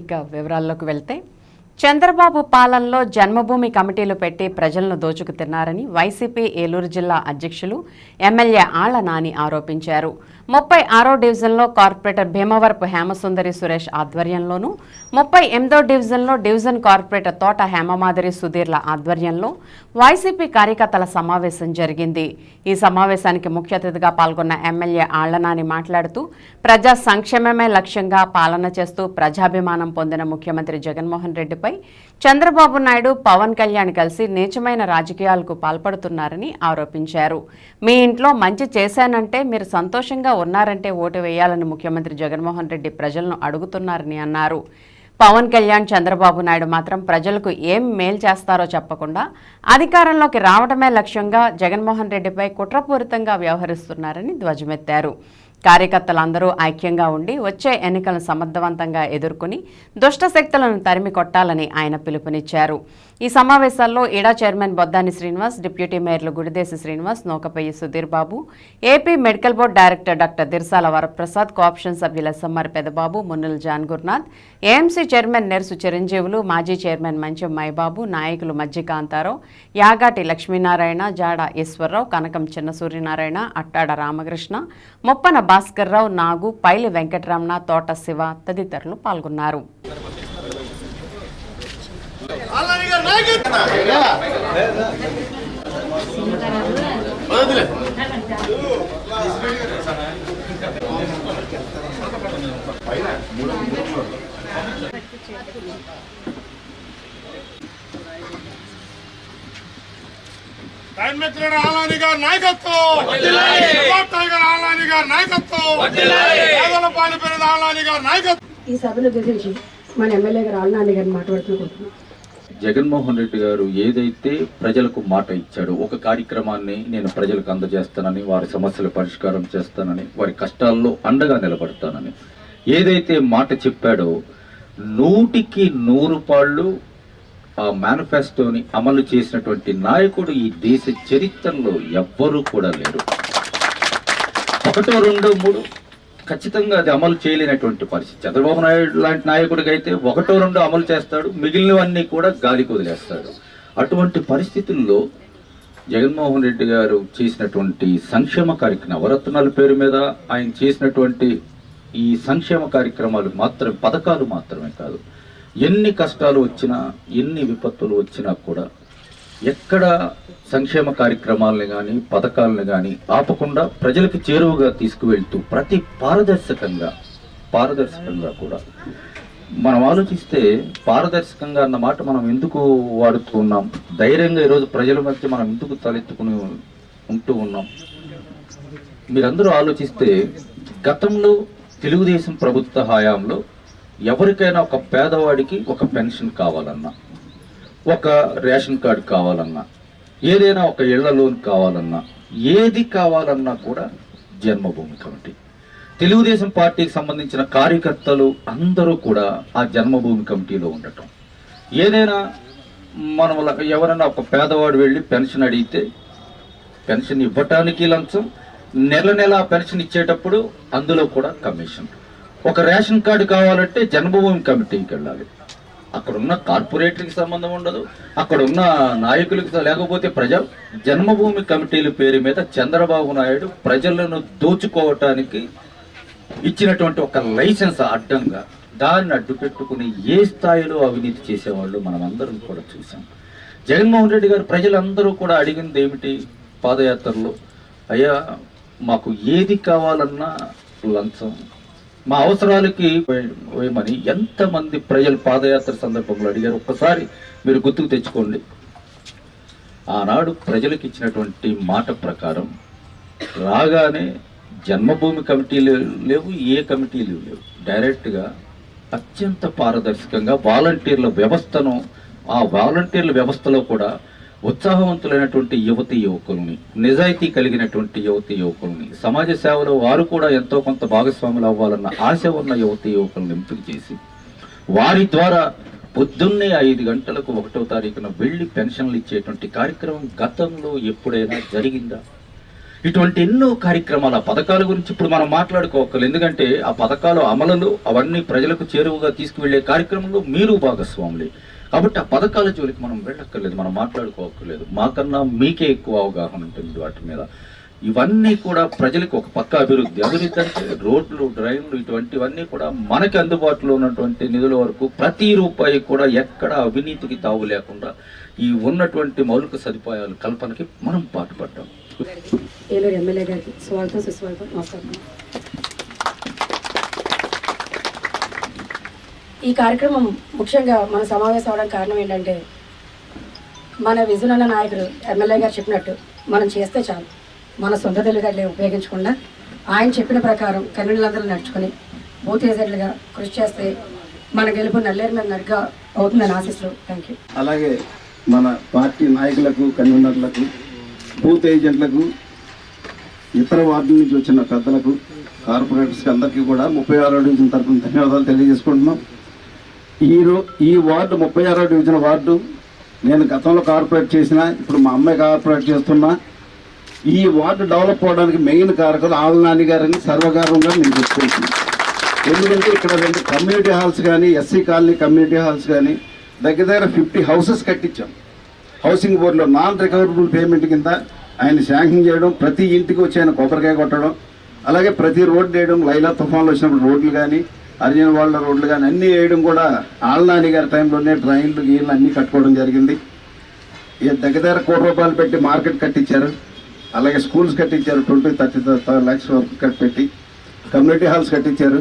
ఇక వివరాల్లోకి వెళ్తే చంద్రబాబు పాలనలో జన్మభూమి కమిటీలు పెట్టి ప్రజలను దోచుకు తిన్నారని వైసీపీ ఏలూరు జిల్లా అధ్యక్షులు ఎమ్మెల్యే ఆళ్ళ నాని ఆరోపించారు. ముప్పై ఆరో డివిజన్లో కార్పొరేటర్ భీమవరపు హేమసుందరి సురేష్ ఆధ్వర్యంలోనూ ముప్పై ఎనిమిదో డివిజన్లో డివిజన్ కార్పొరేటర్ తోట హేమమాధరి సుధీర్ల ఆధ్వర్యంలో వైసీపీ కార్యకర్తల సమావేశం జరిగింది. ఈ సమావేశానికి ముఖ్య అతిథిగా పాల్గొన్న ఎమ్మెల్యే ఆళ్ళనాని మాట్లాడుతూ ప్రజా సంక్షేమమే లక్ష్యంగా పాలన చేస్తూ ప్రజాభిమానం పొందిన ముఖ్యమంత్రి జగన్మోహన్ రెడ్డిపై చంద్రబాబు నాయుడు పవన్ కళ్యాణ్ కలిసి నీచమైన రాజకీయాలకు పాల్పడుతున్నారని ఆరోపించారు. మీ ఇంట్లో మంచి చేశానంటే మీరు సంతోషంగా ఉన్నారంటే ఓటు వేయాలని ముఖ్యమంత్రి జగన్మోహన్ రెడ్డి ప్రజలను అడుగుతున్నారని అన్నారు. పవన్ కళ్యాణ్ చంద్రబాబు నాయుడు మాత్రం ప్రజలకు ఏం మేలు చేస్తారో చెప్పకుండా అధికారంలోకి రావడమే లక్ష్యంగా జగన్మోహన్ రెడ్డిపై కుట్రపూరితంగా వ్యవహరిస్తున్నారని ధ్వజమెత్తారు. కార్యకర్తలందరూ ఐక్యంగా ఉండి వచ్చే ఎన్నికలను సమర్థవంతంగా ఎదుర్కొని దుష్ట శక్తులను తరిమి కొట్టాలని ఆయన పిలుపునిచ్చారు. ఈ సమావేశాల్లో ఇడా chairman Boddani Srinivas deputy మేయర్లు Gudideshi Srinivas Nokapayyi Sudheer Babu AP medical board director doctor Dirsala Varaprasad cooption సభ్యుల Sammar Pedababu Munnula John Gurunath AMC chairman Nersu Chiranjeevulu మాజీ చైర్మన్ మంచం మైబాబు నాయకులు మజ్జి కాంతారావు యాగాటి లక్ష్మీనారాయణ జాడ ఈశ్వరరావు కనకం చిన్న సూర్యనారాయణ అట్టాడ రామకృష్ణ ముప్పన భాస్కర్రావు నాగు పైలి వెంకటరమణ తోట శివ తదితరులు పాల్గొన్నారు. నాయకత్వం. గారి నాయకత్వం. గారి నాయకత్వం. ఈ సభను ఉద్దేశించి మన ఎమ్మెల్యే గారు ఆళ్ళనాని జగన్మోహన్ రెడ్డి గారు ఏదైతే ప్రజలకు మాట ఇచ్చాడో ఒక కార్యక్రమాన్ని నేను ప్రజలకు అందజేస్తానని వారి సమస్యల పరిష్కారం చేస్తానని వారి కష్టాల్లో అండగా నిలబడతానని ఏదైతే మాట చెప్పాడో నూటికి నూరు పాళ్ళు ఆ మేనిఫెస్టోని అమలు చేసినటువంటి నాయకుడు ఈ దేశ చరిత్రలో ఎవ్వరూ కూడా లేరు. ఒకటో రెండో మూడు. ఖచ్చితంగా అది అమలు చేయలేనటువంటి పరిస్థితి. చంద్రబాబు నాయుడు లాంటి నాయకుడికి అయితే ఒకటో రెండో అమలు చేస్తాడు. మిగిలినవన్నీ కూడా గాలికి వదిలేస్తాడు. అటువంటి పరిస్థితుల్లో జగన్మోహన్ రెడ్డి గారు చేసినటువంటి సంక్షేమ కార్యక్రమం నవరత్నాల పేరు మీద ఆయన చేసినటువంటి ఈ సంక్షేమ కార్యక్రమాలు మాత్రం పథకాలు మాత్రమే కాదు. ఎన్ని కష్టాలు వచ్చినా ఎన్ని విపత్తులు వచ్చినా కూడా ఎక్కడ సంక్షేమ కార్యక్రమాలను కానీ పథకాలను కానీ ఆపకుండా ప్రజలకు చేరువగా తీసుకువెళ్తూ ప్రతి పారదర్శకంగా పారదర్శకంగా కూడా మనం ఆలోచిస్తే పారదర్శకంగా అన్న మాట మనం ఎందుకు వాడుతూ ఉన్నాం? ధైర్యంగా ఈరోజు ప్రజల మధ్య మనం ఎందుకు తలెత్తుకుని ఉంటూ ఉన్నాం? మీరందరూ ఆలోచిస్తే గతంలో తెలుగుదేశం ప్రభుత్వ హయాంలో ఎవరికైనా ఒక పేదవాడికి ఒక పెన్షన్ కావాలన్నా ఒక రేషన్ కార్డు కావాలన్నా ఏదైనా ఒక ఇళ్ళ లోన్ కావాలన్నా ఏది కావాలన్నా కూడా జన్మభూమి కమిటీ. తెలుగుదేశం పార్టీకి సంబంధించిన కార్యకర్తలు అందరూ కూడా ఆ జన్మభూమి కమిటీలో ఉండటం. ఏదైనా మనం ఎవరైనా ఒక పేదవాడు వెళ్ళి పెన్షన్ అడిగితే పెన్షన్ ఇవ్వటానికి లంచం నెల నెల పెన్షన్ ఇచ్చేటప్పుడు అందులో కూడా కమిషన్. ఒక రేషన్ కార్డు కావాలంటే జన్మభూమి కమిటీకి వెళ్ళాలి. అక్కడ ఉన్న కార్పొరేటర్కి సంబంధం ఉండదు అక్కడ ఉన్న నాయకులకి లేకపోతే ప్రజా జన్మభూమి కమిటీల పేరు మీద చంద్రబాబు నాయుడు ప్రజలను దోచుకోవటానికి ఇచ్చినటువంటి ఒక లైసెన్స్ అడ్డంగా దాన్ని అడ్డు పెట్టుకుని ఏ స్థాయిలో అవినీతి చేసేవాళ్ళు మనం అందరం కూడా చూసాం జగన్మోహన్ రెడ్డి గారు ప్రజలందరూ కూడా అడిగింది ఏమిటి పాదయాత్రలో? అయ్యా మాకు ఏది కావాలన్నా లంచం మా అవసరాలకి వేయమని ఎంతమంది ప్రజలు పాదయాత్ర సందర్భంలో అడిగారు ఒక్కసారి మీరు గుర్తుకు తెచ్చుకోండి. ఆనాడు ప్రజలకు ఇచ్చినటువంటి మాట ప్రకారం రాగానే జన్మభూమి కమిటీలు లేవు ఏ కమిటీలు లేవు. డైరెక్ట్గా అత్యంత పారదర్శకంగా వాలంటీర్ల వ్యవస్థను ఆ వాలంటీర్ల వ్యవస్థలో కూడా ఉత్సాహవంతులైనటువంటి యువతి యువకుల్ని నిజాయితీ కలిగినటువంటి యువతి యువకుల్ని సమాజ సేవలో వారు కూడా ఎంతో కొంత భాగస్వాములు అవ్వాలన్న ఆశ ఉన్న యువతి యువకులను ఎంపిక చేసి వారి ద్వారా పొద్దున్నే ఐదు గంటలకు ఒకటో తారీఖున వెళ్ళి పెన్షన్లు ఇచ్చేటువంటి కార్యక్రమం గతంలో ఎప్పుడైనా జరిగిందా? ఇటువంటి ఎన్నో కార్యక్రమాలు ఆ పథకాల గురించి ఇప్పుడు మనం మాట్లాడుకోవాలి ఎందుకంటే ఆ పథకాలు అమలులు అవన్నీ ప్రజలకు చేరువుగా తీసుకువెళ్ళే కార్యక్రమంలో మీరు భాగస్వాములే. కాబట్టి ఆ పథకాల జోలికి మనం వెళ్ళక్కర్లేదు మనం మాట్లాడుకోవక్కర్లేదు మాకన్నా మీకే ఎక్కువ అవగాహన ఉంటుంది వాటి మీద. ఇవన్నీ కూడా ప్రజలకు ఒక పక్క అభివృద్ధి. అభివృద్ధి అంటే రోడ్లు డ్రైన్లు ఇటువంటివన్నీ కూడా మనకి అందుబాటులో ఉన్నటువంటి నిధుల వరకు ప్రతి రూపాయి కూడా ఎక్కడ అవినీతికి తావు లేకుండా ఈ ఉన్నటువంటి మౌలిక సదుపాయాల కల్పనకి మనం పాటుపడ్డాం. ఏలూరు ఎమ్మెల్యే గారికి స్వాగతం సుస్వాగతం నమస్కారం. ఈ కార్యక్రమం ముఖ్యంగా మన సమావేశం అవడానికి కారణం ఏంటంటే మన విజయనగర నాయకుడు ఎమ్మెల్యే గారు చెప్పినట్టు మనం చేస్తే చాలు. మన సొంత తెలివిగడ్లే ఉపయోగించకుండా ఆయన చెప్పిన ప్రకారం కన్వీనర్లందరూ నడుచుకొని బూత్ ఏజెంట్లుగా కృషి చేస్తే మన గెలుపు నల్లేరు మీద నడుగా అవుతుందని ఆశిస్తున్నాం థ్యాంక్ యూ అలాగే మన పార్టీ నాయకులకు కన్వీనర్లకు బూత్ ఏజెంట్లకు ఇతర వార్డు నుంచి వచ్చిన పెద్దలకు కార్పొరేటర్స్కి అందరికీ కూడా ముప్పై ఆరు డివిజన్ తరఫున ధన్యవాదాలు తెలియజేసుకుంటున్నాం. ఈ ఈ వార్డు ముప్పై ఆరో డివిజన్ వార్డు నేను గతంలో కార్పొరేట్ చేసిన ఇప్పుడు మా అమ్మాయి కార్పొరేట్ చేస్తున్నా. ఈ వార్డు డెవలప్ అవడానికి మెయిన్ కారకులు ఆవలనాని గారిని సర్వగారంగా నేను చెప్పుకుంటున్నాను ఎందుకంటే ఇక్కడ రెండు కమ్యూనిటీ హాల్స్ కానీ ఎస్సీ కాలనీ కమ్యూనిటీ హాల్స్ కానీ దగ్గర దగ్గర ఫిఫ్టీ హౌసెస్ కట్టించాం. హౌసింగ్ బోర్డులో నాన్ రికవరబుల్ పేమెంట్ కింద ఆయన శాంక్షన్ చేయడం ప్రతి ఇంటికి వచ్చి ఆయన కొబ్బరికాయ కొట్టడం అలాగే ప్రతి రోడ్డు వేయడం లైలా తుఫాన్లు వచ్చినప్పుడు రోడ్లు కానీ అర్జున్ వాళ్ళ రోడ్లు కానీ అన్నీ వేయడం కూడా ఆళ్ళనాని గారి టైంలోనే డ్రైన్లు గీళ్ళు అన్నీ కట్టుకోవడం జరిగింది ఇక దగ్గర దగ్గర కోటి రూపాయలు పెట్టి మార్కెట్ కట్టించారు అలాగే స్కూల్స్ కట్టించారు ట్వంటీ థర్టీ ల్యాక్స్ వరకు కట్టి పెట్టి కమ్యూనిటీ హాల్స్ కట్టించారు